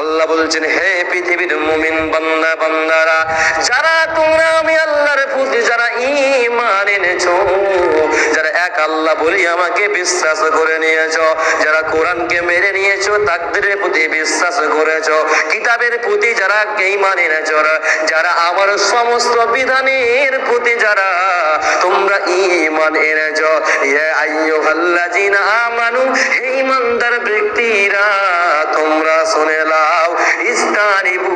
আল্লাহ বলছেন, হে পৃথিবীর মুমিন বান্দা, বান্দারা, যারা তোমরা আমি আল্লাহর প্রতি যারা ঈমান এনেছো, যারা এক আল্লাহ বলি আমাকে বিশ্বাস করে নিয়েছো, যারা কোরআনকে মেনে নিয়েছো তাকদিরের প্রতি বিশ্বাস করেছ, কিতাবের প্রতি যারা ঈমান এনেছো, যারা আমার সমস্ত বিধানের প্রতি যারা তোমরা ঈমান এনেছো, ইয়া আইয়ুহাল্লাযিনা আমানু, হে ঈমানদার ব্যক্তিরা, তোমরা শুনে লাও ইস্তানিবু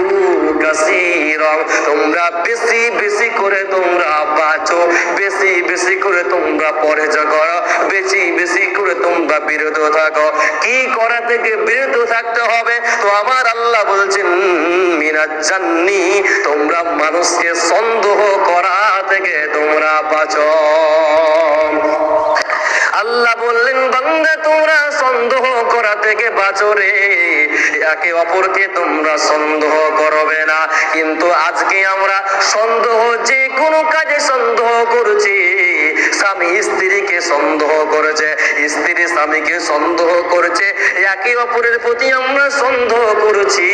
কাসীরাম তোমরা বেশি বেশি করে তোমরা বাঁচো, বেশি বেশি করে তোমরা পরেজ করো বেশি বেশি করে তোমরা বিরত থাকো। কি করা থেকে বিরত থাকতে হবে? তো আমার আল্লাহ বলছেন মিনাজ জান্নি, তোমরা মানুষকে সন্দেহ করা থেকে তোমরা বাঁচো। থেকে বাঁচো রে। একে অপরকে তোমরা সন্দেহ করবে না। কিন্তু আজকে আমরা সন্দেহ যে কোনো কাজে সন্দেহ করছি। স্বামী স্ত্রীকে সন্দেহ করেছে, স্ত্রী স্বামীকে সন্দেহ করেছে। একে অপরের প্রতি আমরা সন্দেহ করছি।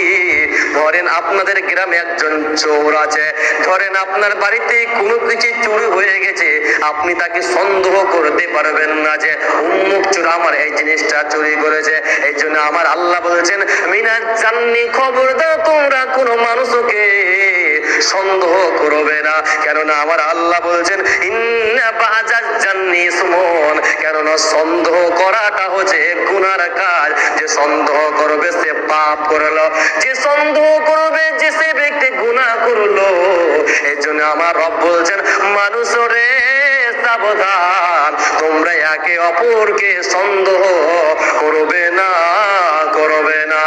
ধরেন আপনাদের গ্রামে একজন চোর আছে, ধরেন আপনার বাড়িতে কোনো কিছু চুরি হয়ে গেছে, আপনি তাকে সন্দেহ করতে পারবেন না যে, উম্মুক চোর আমার এই জিনিসটা চুরি করেছে, এই জন্য আমার আল্লাহ বলেছেন মিনা জাননি খবর দাও, তোমরা কোনো মানুষকে। সন্দেহ করবে না। কেননা আমার আল্লাহ বলছেন কেননা সন্দেহ করাটা হচ্ছে গুনার কাজ। যে সন্দেহ করবে, সে পাপ করল। যে সন্দেহ করবে, যে সে ব্যক্তি গুনাহ করল এই জন্য আমার রব বলছেন, মানুষ রে, সাবধান। তোমরা একে অপরকে সন্দেহ করবে না করবে না।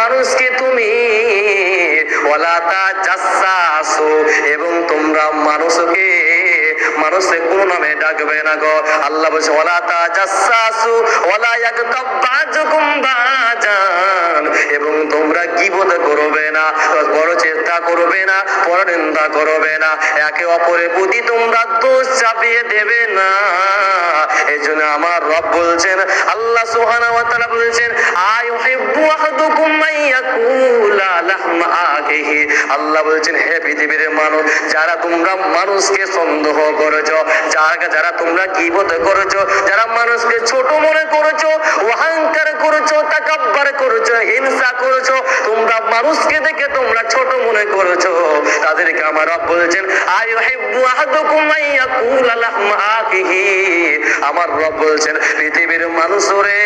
মানুষকে তুমি ওলাতা তাজাসসু এবং তোমরা মানুষকে মানুষকে কোন নামে ডাকবে না গো। আল্লাহ বলছে, ওয়ালা ইয়াগতাব বাজুকুম বাজান। এবং তোমরা গীবত করবে না, বড় চেষ্টা করবে না পরনিন্দা করবে না। একে অপরের প্রতি তোমরা দোষ চাপিয়ে দেবে না। এই জন্য আমার রব বলছেন, আল্লাহ সুবহানাহু ওয়া তাআলা বলছেন আহাদুকুম আল্লাহ বলছেন, হে পৃথিবীর মানুষ, যারা তোমরা মানুষকে সন্দেহ করেছ, যারা যারা তোমরা গীবত করেছ, যারা মানুষকে ছোট মনে করেছ, অহংকার করেছ, তাকাব্বার করেছ, হিংসা করেছ, তোমরা মানুষকে দেখে তোমরা ছোট মনে করেছ। তাদেরকে আমার রব বলছেন, আয়ুহিব্বু আহাদুকুম মাইয়াকুলা লাহমা আখিহি। আমার রব বলছেন, পৃথিবীর মানুষ রে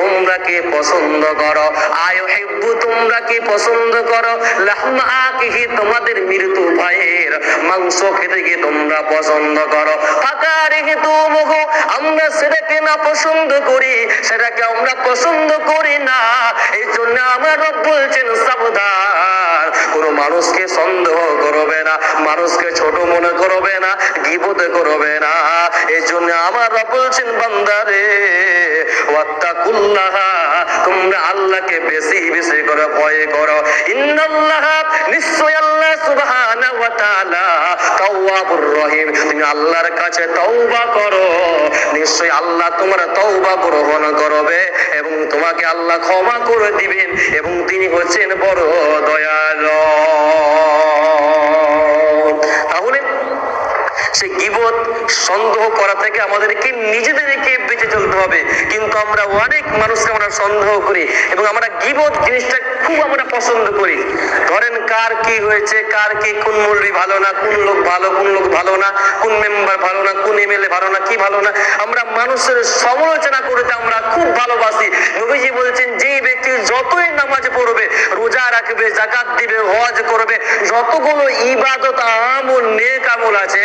তোমরা কে পছন্দ করো? আয়ো হেব্বু তোমরা কে পছন্দ করো? লাহমা আকিহি, তোমাদের মৃত্যু ভাইয়ের মাংস খেতে কি তোমরা পছন্দ করো। ফাঁকা রেখে আমরা সেটাকে না পছন্দ করি, সেটাকে আমরা পছন্দ করি না। এই জন্য আমার রব বলছেন, সাবধান, কোন মানুষকে সন্দেহ করবে না, মানুষকে ছোট মনে করবে না, গিবতে করবে না। এই জন্য আমার রব বলছেন, বান্দারে ওয়াত্তাকুল্লাহ তোমরা আল্লাহকে বেশি বেশি করে ভয় করো। ইন্নাল্লাহ নিশ্চয় আল্লাহ সুবহানাহু ওয়া তাআলা তাওয়াবুর রহিম। তুমি আল্লাহর কাছে তওবা করো। নিশ্চয় আল্লাহ তোমার তওবা গ্রহণ করবে এবং তোমাকে আল্লাহ ক্ষমা করে দিবেন এবং তিনি হচ্ছেন বড় দয়ালু। সে গিবত সন্দেহ করা থেকে আমাদেরকে নিজেদেরকে বেঁচে চলতে হবে। কিন্তু আমরা অনেক মানুষকে আমরা সন্দেহ করি এবং আমরা গিবত জিনিসটা খুব আমরা পছন্দ করি। ধরেন কার কি হয়েছে, কার কি, কোন মুরবি ভালো না, কোন লোক ভালো, কোন লোক ভালো না, কোন মেম্বার ভালো না, কোন এমএলএ ভালো না, কি ভালো না। আমরা মানুষের সমালোচনা করতে আমরা খুব ভালোবাসি। নবীজি বলছেন, যেই ব্যক্তি যতই নামাজ পড়বে, রোজা রাখবে জাকাত দিবে, হজ করবে, যতগুলো ইবাদত আমল, নেক আমল আছে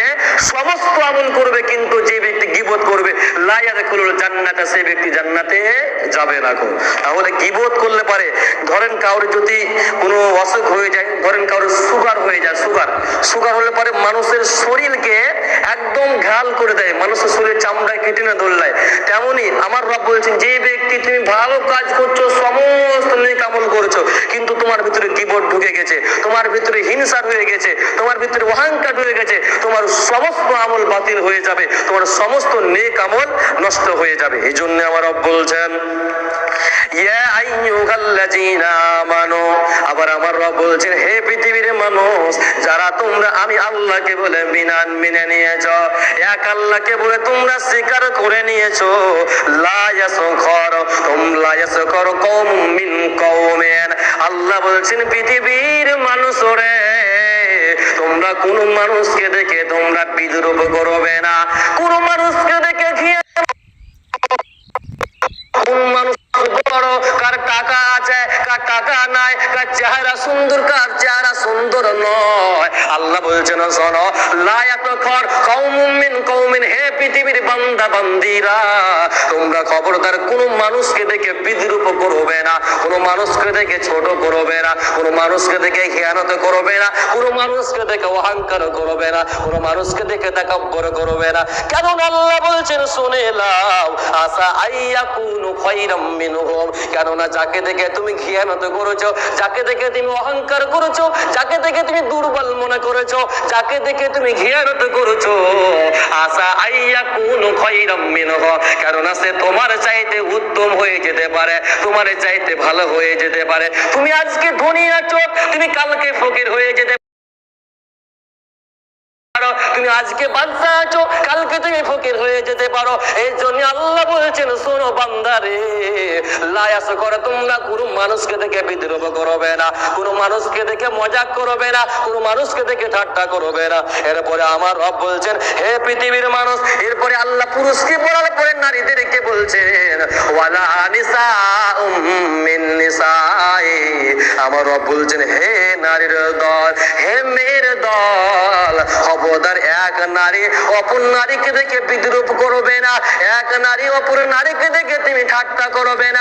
সমস্ত আমল করবে কিন্তু যে ব্যক্তি গিবত করবে লাইয়াদ খুলুল জান্নাতে সেই ব্যক্তি জান্নাতে যাবে না গো। তাহলে গিবত করলে পারে, ধরেন কারোর যদি কোনো অসুখ হয়ে যায়, ধরেন কারোর সুগার হয়ে যায়, সুগার। সুগার হলে পরে মানুষের শরীরকে একদম ঘাল করে দেয়, মানুষের শরীরে চামড়ায় কেটে না দোল্লায় তেমনি আমার রব বলছেন, যে ব্যক্তি তুমি ভালো কাজ করছ, সমস্ত নেক আমল করছ কিন্তু তোমার ভিতরে কিবোর্ড ঢুকে গেছে, তোমার ভিতরে হিংসা ঢুকে গেছে, তোমার ভিতরে অহংকার ঢুকে গেছে, তোমার সমস্ত আমল বাতিল হয়ে যাবে, তোমার সমস্ত নেক আমল নষ্ট হয়ে যাবে। এই জন্য আমার বলছেন আবার আমার রব বলছেন, হে পৃথিবীর মানুষ, যারা তোমরা, আমি আল্লাহকে বলে নিয়েছো, এক আল্লাহকে বলে তোমরা স্বীকার করে নিয়েছো। ইয়াসখর মিন আল্লাহ বলছেন, পৃথিবীর তোমরা কোন মানুষকে দেখে তোমরা বিদ্রুপ করবে না। কোন মানুষকে দেখে আল্লাহ বলছেন শোনো। মিন কওমিন হে পৃথিবীর বান্দা বান্দিরা তোমরা খবরদার, কোন মানুষকে দেখে বিদ্রুপ করবে না, কোন মানুষকে দেখে ছোট করবে না, কোন মানুষকে দেখে খেয়ানত করবে না, কোন মানুষকে দেখে অহংকার করবে না, কোন মানুষকে দেখে তাকাব্বর করবে না। কেন আল্লাহ বলছেন, শুনে লাও আসা আইয়া কোন খৈরাম মিনহুম। কেননা যাকে দেখে তুমি খেয়ানত করেছ, যাকে দেখে তুমি অহংকার করেছ, যাকে দেখে তুমি দুর্বল মনে করেছ, যাকে দেখে তুমি ঘিয়ানত করেছ আসা আইয়া আছে তোমার চাইতে উত্তম হয়ে যেতে পারে, তোমার চাইতে ভালো হয়ে যেতে পারে। তুমি আজকে ধনী আছো তুমি কালকে ফকির হয়ে যেতে আজকে বাদশা আছো, কালকে তুমি ফকির হয়ে যেতে পারো। এই জন্য আল্লাহ বলছেন, শোনো বান্দারে, লায়াস করে, তোমরা কোনো মানুষকে দেখে বিদ্রোহ করবে না, কোনো মানুষকে দেখে মজাক করবে না, কোনো মানুষকে দেখে ঠাট্টা করবে না। এরপরে আমার রব বলছেন, হে পৃথিবীর মানুষ, এরপরে আল্লাহ পুরুষকে বলার পরে নারীদেরকে বলছেন, ওয়ালা নিসা মিন নিসাই আমার রব বলছেন, হে নারীর দল, হে মেয়ের দল অবদার এক নারী অপর নারীকে দেখে বিদ্রুপ করবে না, এক নারী অপর নারীকে দেখে তুমি ঠাট্টা করবে না।